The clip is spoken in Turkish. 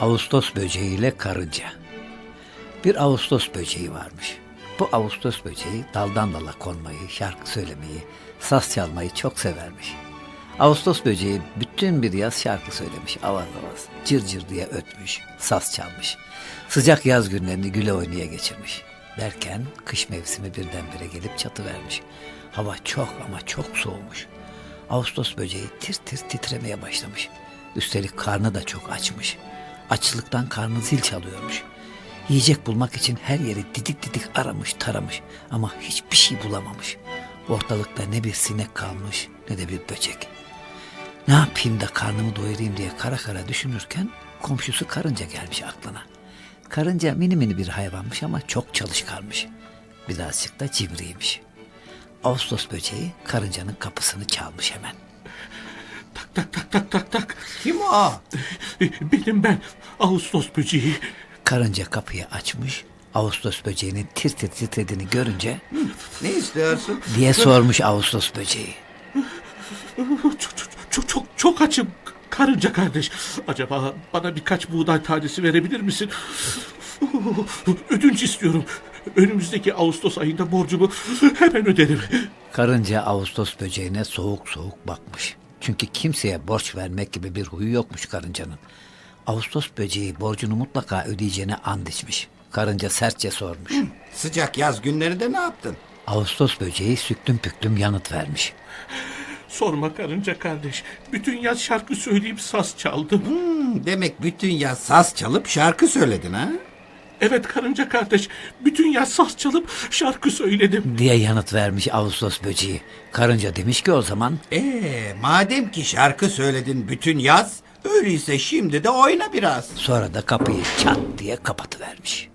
Ağustos böceği ile karınca. Bir Ağustos böceği varmış. Bu Ağustos böceği daldan dala konmayı, şarkı söylemeyi, saz çalmayı çok severmiş. Ağustos böceği bütün bir yaz şarkı söylemiş avaz avaz. Cır cır diye ötmüş, saz çalmış. Sıcak yaz günlerini güle oynaya geçirmiş. Derken kış mevsimi birdenbire gelip çatı vermiş. Hava çok ama çok soğumuş. Ağustos böceği tir tir titremeye başlamış. Üstelik karnı da çok açmış. Açlıktan karnı zil çalıyormuş. Yiyecek bulmak için her yeri didik didik aramış taramış ama hiçbir şey bulamamış. Ortalıkta ne bir sinek kalmış ne de bir böcek. Ne yapayım da karnımı doyurayım diye kara kara düşünürken komşusu karınca gelmiş aklına. Karınca mini mini bir hayvanmış ama çok çalışkanmış. Birazcık da cimriymiş. Ağustos böceği karıncanın kapısını çalmış hemen. Tak tak tak tak tak tak. Kim o? Benim ben Ağustos böceği. Karınca kapıyı açmış. Ağustos böceğinin tir tir titrediğini görünce Ne istiyorsun? diye sormuş Ağustos böceği. Çok çok çok çok, çok açım karınca kardeş. Acaba bana birkaç buğday tanesi verebilir misin? Ödünç istiyorum. Önümüzdeki Ağustos ayında borcumu hemen öderim. Karınca Ağustos böceğine soğuk soğuk bakmış. Çünkü kimseye borç vermek gibi bir huyu yokmuş karıncanın. Ağustos böceği borcunu mutlaka ödeyeceğine and içmiş. Karınca sertçe sormuş. Sıcak yaz günlerinde ne yaptın? Ağustos böceği süklüm püklüm yanıt vermiş. Sorma karınca kardeş. Bütün yaz şarkı söyleyip saz çaldım. Hmm, demek bütün yaz saz çalıp şarkı söyledin ha? Evet karınca kardeş. Bütün yaz saz çalıp şarkı söyledim. Diye yanıt vermiş Ağustos böceği. Karınca demiş ki o zaman Ee, madem ki şarkı söyledin bütün yaz, öyleyse şimdi de oyna biraz. sonra da kapıyı çat diye kapatıvermiş.